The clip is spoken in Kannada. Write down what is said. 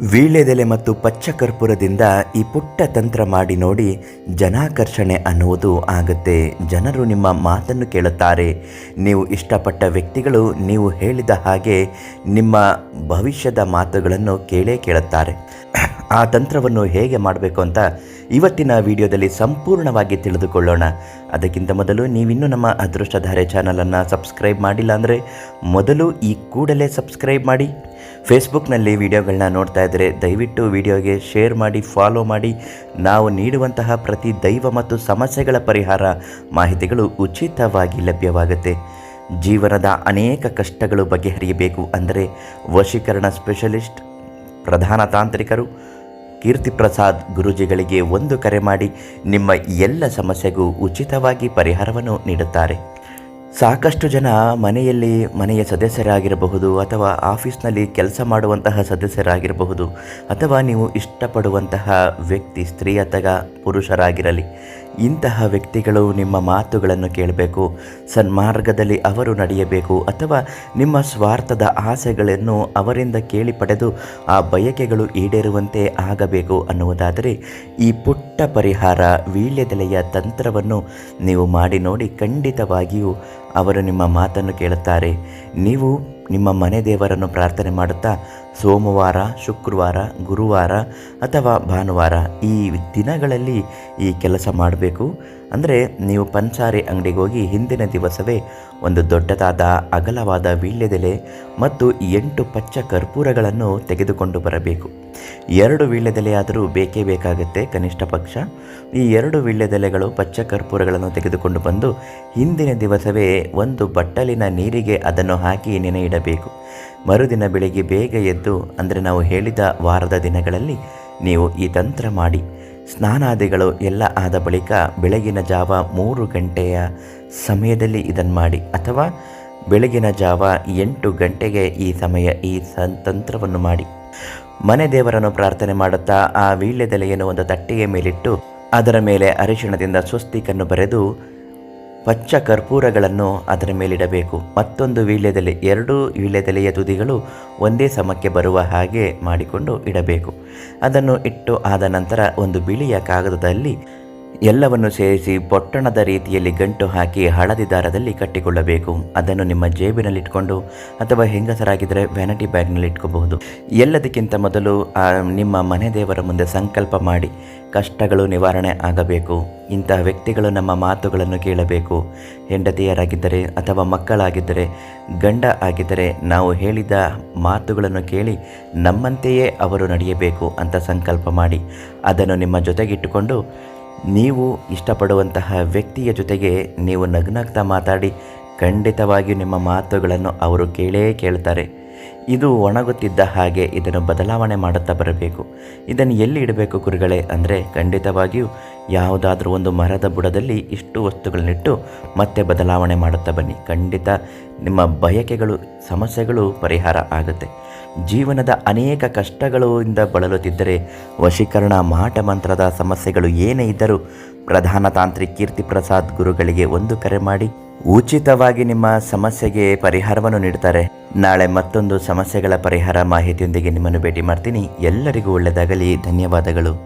ವೀಳ್ಯದೆಲೆ ಮತ್ತು ಪಚ್ಚ ಕರ್ಪೂರದಿಂದ ಈ ಪುಟ್ಟ ತಂತ್ರ ಮಾಡಿ ನೋಡಿ ಜನಾಕರ್ಷಣೆ ಅನ್ನುವುದು ಆಗುತ್ತೆ. ಜನರು ನಿಮ್ಮ ಮಾತನ್ನು ಕೇಳುತ್ತಾರೆ. ನೀವು ಇಷ್ಟಪಟ್ಟ ವ್ಯಕ್ತಿಗಳು, ನೀವು ಹೇಳಿದ ಹಾಗೆ ನಿಮ್ಮ ಭವಿಷ್ಯದ ಮಾತುಗಳನ್ನು ಕೇಳೇ ಕೇಳುತ್ತಾರೆ. ಆ ತಂತ್ರವನ್ನು ಹೇಗೆ ಮಾಡಬೇಕು ಅಂತ ಇವತ್ತಿನ ವಿಡಿಯೋದಲ್ಲಿ ಸಂಪೂರ್ಣವಾಗಿ ತಿಳಿದುಕೊಳ್ಳೋಣ. ಅದಕ್ಕಿಂತ ಮೊದಲು ನೀವಿನ್ನೂ ನಮ್ಮ ಅದೃಷ್ಟಧಾರೆ ಚಾನಲನ್ನು ಸಬ್ಸ್ಕ್ರೈಬ್ ಮಾಡಿಲ್ಲ ಅಂದರೆ ಮೊದಲು ಈ ಕೂಡಲೇ ಸಬ್ಸ್ಕ್ರೈಬ್ ಮಾಡಿ. ಫೇಸ್ಬುಕ್ನಲ್ಲಿ ವಿಡಿಯೋಗಳನ್ನ ನೋಡ್ತಾ ಇದ್ದರೆ ದಯವಿಟ್ಟು ವಿಡಿಯೋಗೆ ಶೇರ್ ಮಾಡಿ ಫಾಲೋ ಮಾಡಿ. ನಾವು ನೀಡುವಂತಹ ಪ್ರತಿ ದೈವ ಮತ್ತು ಸಮಸ್ಯೆಗಳ ಪರಿಹಾರ, ಮಾಹಿತಿಗಳು ಉಚಿತವಾಗಿ ಲಭ್ಯವಾಗುತ್ತೆ. ಜೀವನದ ಅನೇಕ ಕಷ್ಟಗಳು ಬಗೆಹರಿಯಬೇಕು ಅಂದರೆ ವಶೀಕರಣ ಸ್ಪೆಷಲಿಸ್ಟ್, ಪ್ರಧಾನ ತಾಂತ್ರಿಕರು ಕೀರ್ತಿ ಪ್ರಸಾದ್ ಗುರೂಜಿಗಳಿಗೆ ಒಂದು ಕರೆ ಮಾಡಿ ನಿಮ್ಮ ಎಲ್ಲ ಸಮಸ್ಯೆಗೂ ಉಚಿತವಾಗಿ ಪರಿಹಾರವನ್ನು ನೀಡುತ್ತಾರೆ. ಸಾಕಷ್ಟು ಜನ ಮನೆಯಲ್ಲಿ ಮನೆಯ ಸದಸ್ಯರಾಗಿರಬಹುದು ಅಥವಾ ಆಫೀಸ್ನಲ್ಲಿ ಕೆಲಸ ಮಾಡುವಂತಹ ಸದಸ್ಯರಾಗಿರಬಹುದು ಅಥವಾ ನೀವು ಇಷ್ಟಪಡುವಂತಹ ವ್ಯಕ್ತಿ, ಸ್ತ್ರೀ ಅಥವಾ ಪುರುಷರಾಗಿರಲಿ. ಇಂತಹ ವ್ಯಕ್ತಿಗಳು ನಿಮ್ಮ ಮಾತುಗಳನ್ನು ಕೇಳಬೇಕು, ಸನ್ಮಾರ್ಗದಲ್ಲಿ ಅವರು ನಡೆಯಬೇಕು ಅಥವಾ ನಿಮ್ಮ ಸ್ವಾರ್ಥದ ಆಸೆಗಳನ್ನು ಅವರಿಂದ ಕೇಳಿ ಪಡೆದು ಆ ಬಯಕೆಗಳು ಈಡೇರುವಂತೆ ಆಗಬೇಕು ಅನ್ನುವುದಾದರೆ ಈ ಪುಟ್ಟ ಪರಿಹಾರ ವೀಳ್ಯದೆಲೆಯ ತಂತ್ರವನ್ನು ನೀವು ಮಾಡಿ ನೋಡಿ ಖಂಡಿತವಾಗಿಯೂ ಅವರು ನಿಮ್ಮ ಮಾತನ್ನು ಕೇಳುತ್ತಾರೆ. ನೀವು ನಿಮ್ಮ ಮನೆ ದೇವರನ್ನು ಪ್ರಾರ್ಥನೆ ಮಾಡುತ್ತಾ ಸೋಮವಾರ, ಶುಕ್ರವಾರ, ಗುರುವಾರ ಅಥವಾ ಭಾನುವಾರ ಈ ದಿನಗಳಲ್ಲಿ ಈ ಕೆಲಸ ಮಾಡಬೇಕು. ಅಂದರೆ ನೀವು ಪಂಚಾರಿ ಅಂಗಡಿಗೆ ಹೋಗಿ ಹಿಂದಿನ ದಿವಸವೇ ಒಂದು ದೊಡ್ಡದಾದ ಅಗಲವಾದ ವೀಳ್ಯದೆಲೆ ಮತ್ತು ಎಂಟು ಪಚ್ಚ ಕರ್ಪೂರಗಳನ್ನು ತೆಗೆದುಕೊಂಡು ಬರಬೇಕು. ಎರಡು ವೀಳ್ಯದೆಲೆಯಾದರೂ ಬೇಕೇ ಬೇಕಾಗುತ್ತೆ ಕನಿಷ್ಠ ಪಕ್ಷ. ಈ ಎರಡು ವೀಳ್ಯದೆಲೆಗಳು ಪಚ್ಚ ಕರ್ಪೂರಗಳನ್ನು ತೆಗೆದುಕೊಂಡು ಬಂದು ಹಿಂದಿನ ದಿವಸವೇ ಒಂದು ಬಟ್ಟಲಿನ ನೀರಿಗೆ ಅದನ್ನು ಹಾಕಿ ನೆನೆ ಇಡಬೇಕು ಮರುದಿನ ಬೆಳಿಗ್ಗೆ ಬೇಗ ಎದ್ದು, ಅಂದರೆ ನಾವು ಹೇಳಿದ ವಾರದ ದಿನಗಳಲ್ಲಿ ನೀವು ಈ ತಂತ್ರ ಮಾಡಿ. ಸ್ನಾನಾದಿಗಳು ಎಲ್ಲ ಆದ ಬಳಿಕ ಬೆಳಗಿನ ಜಾವ ಮೂರು ಗಂಟೆಯ ಸಮಯದಲ್ಲಿ ಇದನ್ನು ಮಾಡಿ. ಅಥವಾ ಬೆಳಗಿನ ಜಾವ ಎಂಟು ಗಂಟೆಗೆ ಈ ಸಮಯ ಈ ತಂತ್ರವನ್ನು ಮಾಡಿ. ಮನೆ ದೇವರನ್ನು ಪ್ರಾರ್ಥನೆ ಮಾಡುತ್ತಾ ಆ ವೀಳ್ಯದೆಲೆಯನ್ನು ಒಂದು ತಟ್ಟೆಯ ಮೇಲಿಟ್ಟು, ಅದರ ಮೇಲೆ ಅರಿಶಿಣದಿಂದ ಸ್ವಸ್ತಿಕನ್ನು ಬರೆದು ಪಚ್ಚ ಕರ್ಪೂರಗಳನ್ನು ಅದರ ಮೇಲಿಡಬೇಕು. ಮತ್ತೊಂದು ವೀಳ್ಯದೆಲೆ, ಎರಡೂ ವೀಳ್ಯದೆಲೆಯ ತುದಿಗಳು ಒಂದೇ ಸಮಕ್ಕೆ ಬರುವ ಹಾಗೆ ಮಾಡಿಕೊಂಡು ಇಡಬೇಕು. ಅದನ್ನು ಇಟ್ಟು ಆದ ನಂತರ ಒಂದು ಬಿಳಿಯ ಕಾಗದದಲ್ಲಿ ಎಲ್ಲವನ್ನು ಸೇರಿಸಿ ಪೊಟ್ಟಣದ ರೀತಿಯಲ್ಲಿ ಗಂಟು ಹಾಕಿ ಹಳದಿ ದಾರದಲ್ಲಿ ಕಟ್ಟಿಕೊಳ್ಳಬೇಕು. ಅದನ್ನು ನಿಮ್ಮ ಜೇಬಿನಲ್ಲಿಟ್ಕೊಂಡು ಅಥವಾ ಹೆಂಗಸರಾಗಿದ್ದರೆ ವ್ಯಾನಿಟಿ ಬ್ಯಾಗ್ನಲ್ಲಿ ಇಟ್ಕೋಬಹುದು. ಎಲ್ಲದಕ್ಕಿಂತ ಮೊದಲು ನಿಮ್ಮ ಮನೆ ದೇವರ ಮುಂದೆ ಸಂಕಲ್ಪ ಮಾಡಿ. ಕಷ್ಟಗಳು ನಿವಾರಣೆ ಆಗಬೇಕು. ಇಂತಹ ವ್ಯಕ್ತಿಗಳು ನಮ್ಮ ಮಾತುಗಳನ್ನು ಕೇಳಬೇಕು. ಹೆಂಡತಿಯರಾಗಿದ್ದರೆ ಅಥವಾ ಮಕ್ಕಳಾಗಿದ್ದರೆ, ಗಂಡ ಆಗಿದ್ದರೆ ನಾವು ಹೇಳಿದ ಮಾತುಗಳನ್ನು ಕೇಳಿ ನಮ್ಮಂತೆಯೇ ಅವರು ನಡೆಯಬೇಕು ಅಂತ ಸಂಕಲ್ಪ ಮಾಡಿ. ಅದನ್ನು ನಿಮ್ಮ ಜೊತೆಗಿಟ್ಟುಕೊಂಡು ನೀವು ಇಷ್ಟಪಡುವಂತಹ ವ್ಯಕ್ತಿಯ ಜೊತೆಗೆ ನೀವು ನಗ್ನಗ್ತಾ ಮಾತಾಡಿ ಖಂಡಿತವಾಗಿಯೂ ನಿಮ್ಮ ಮಾತುಗಳನ್ನು ಅವರು ಕೇಳೇ ಕೇಳ್ತಾರೆ. ಇದು ಒಣಗುತ್ತಿದ್ದ ಹಾಗೆ ಇದನ್ನು ಬದಲಾವಣೆ ಮಾಡುತ್ತಾ ಬರಬೇಕು. ಇದನ್ನು ಎಲ್ಲಿ ಇಡಬೇಕು ಕುರಿಗಳೇ ಅಂದರೆ ಖಂಡಿತವಾಗಿಯೂ ಯಾವುದಾದ್ರೂ ಒಂದು ಮರದ ಬುಡದಲ್ಲಿ ಇಷ್ಟು ವಸ್ತುಗಳನ್ನಿಟ್ಟು ಮತ್ತೆ ಬದಲಾವಣೆ ಮಾಡುತ್ತಾ ಬನ್ನಿ. ಖಂಡಿತ ನಿಮ್ಮ ಬಯಕೆಗಳು, ಸಮಸ್ಯೆಗಳು ಪರಿಹಾರ ಆಗುತ್ತೆ. ಜೀವನದ ಅನೇಕ ಕಷ್ಟಗಳಿಂದ ಬಳಲುತ್ತಿದ್ದರೆ ವಶೀಕರಣ ಮಾಟ ಮಂತ್ರದ ಸಮಸ್ಯೆಗಳು ಏನೇ ಇದ್ದರೂ ಪ್ರಧಾನ ತಾಂತ್ರಿ ಕೀರ್ತಿ ಪ್ರಸಾದ್ ಗುರುಗಳಿಗೆ ಒಂದು ಕರೆ ಮಾಡಿ, ಉಚಿತವಾಗಿ ನಿಮ್ಮ ಸಮಸ್ಯೆಗೆ ಪರಿಹಾರವನ್ನು ನೀಡ್ತಾರೆ ನಾಳೆ ಮತ್ತೊಂದು ಸಮಸ್ಯೆಗಳ ಪರಿಹಾರ ಮಾಹಿತಿಯೊಂದಿಗೆ ನಿಮ್ಮನ್ನು ಭೇಟಿ ಮಾಡ್ತೀನಿ. ಎಲ್ಲರಿಗೂ ಒಳ್ಳೆಯದಾಗಲಿ. ಧನ್ಯವಾದಗಳು.